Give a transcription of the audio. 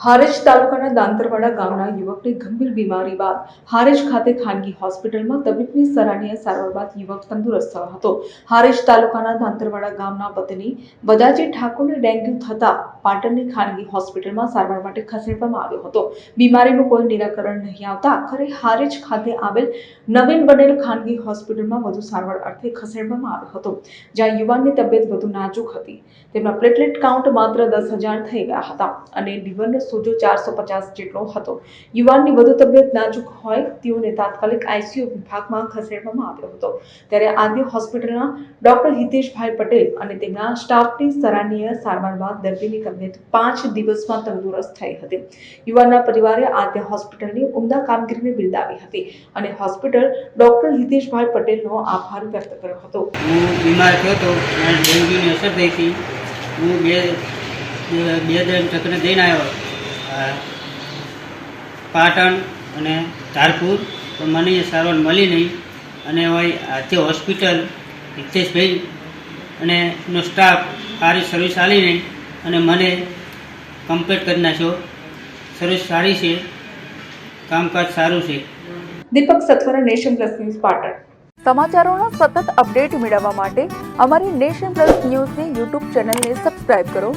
હારેજ તાલુકાના દાંતરવાડા ગામના યુવકને ગંભીર બીમારી બાદ હારેજ ખાતે ખાનગી હોસ્પિટલમાં તબીબની સરાહનીય સારવાર બાદ યુવક તંદુરસ્ત થયો હતો. હારેજ તાલુકાના દાંતરવાડા ગામના વતની બદાજી ઠાકોરને ડેન્ગ્યુ થતા પાટણની ખાનગી હોસ્પિટલમાં સારવાર માટે ખસેડવામાં આવ્યો હતો. બીમારીનું કોઈ નિરાકરણ નહીં આવતા આખરે હારેજ ખાતે આવેલ નવીન બનેલ ખાનગી હોસ્પિટલમાં વધુ સારવાર અર્થે ખસેડવામાં આવ્યો હતો, જ્યાં યુવાનની તબિયત વધુ નાજુક હતી. તેમના પ્લેટલેટ કાઉન્ટ માત્ર દસ હજાર થઈ ગયા હતા અને લીવરનો સોજો ચારસો પચાસ જેટલો હતો. યુવાનની વધુ તબિયત નાજુક હોય તેઓને તાત્કાલિક આઈસીયુ વિભાગમાં ખસેડવામાં આવ્યો હતો. ત્યારે આદ્ય હોસ્પિટલના ડોક્ટર હિતેશભાઈ પટેલ અને તેમના સ્ટાફની સરાહનીય સારવાર બાદ દર્દીની તબિયત પાંચ દિવસમાં તંદુરસ્ત થઈ હતી. યુવાનના પરિવારે આદ્ય હોસ્પિટલની ઉમદા કામગીરીને બિરદાવી હતી અને હોસ્પિટલ ડોક્ટર હિતેશભાઈ પટેલનો આભાર વ્યક્ત કર્યો હતો. હું બીમાર થયો હતો ડેન્ગ્યુની થઈ હતી. બે બે ચક્ર જઈને આવ્યો. પાટણ અને ધારપુર. પણ મને એ સારવાર મળી નહીં. અને હોય આજે હોસ્પિટલ હિતેશભાઈ અને એનો સ્ટાફ સારી સર્વિસ આલી નહીં. અને મને કમ્પ્લીટ કરી નાખ્યો. સર્વિસ સારી છે. કામકાજ સારું છે. Deepak Sathwara nation plus news Patan. સમાચારોના સતત અપડેટ મેળવવા માટે અમારી નેશન પ્લસ ન્યૂઝની યુટ્યુબ ચેનલને સબસ્ક્રાઇબ કરો.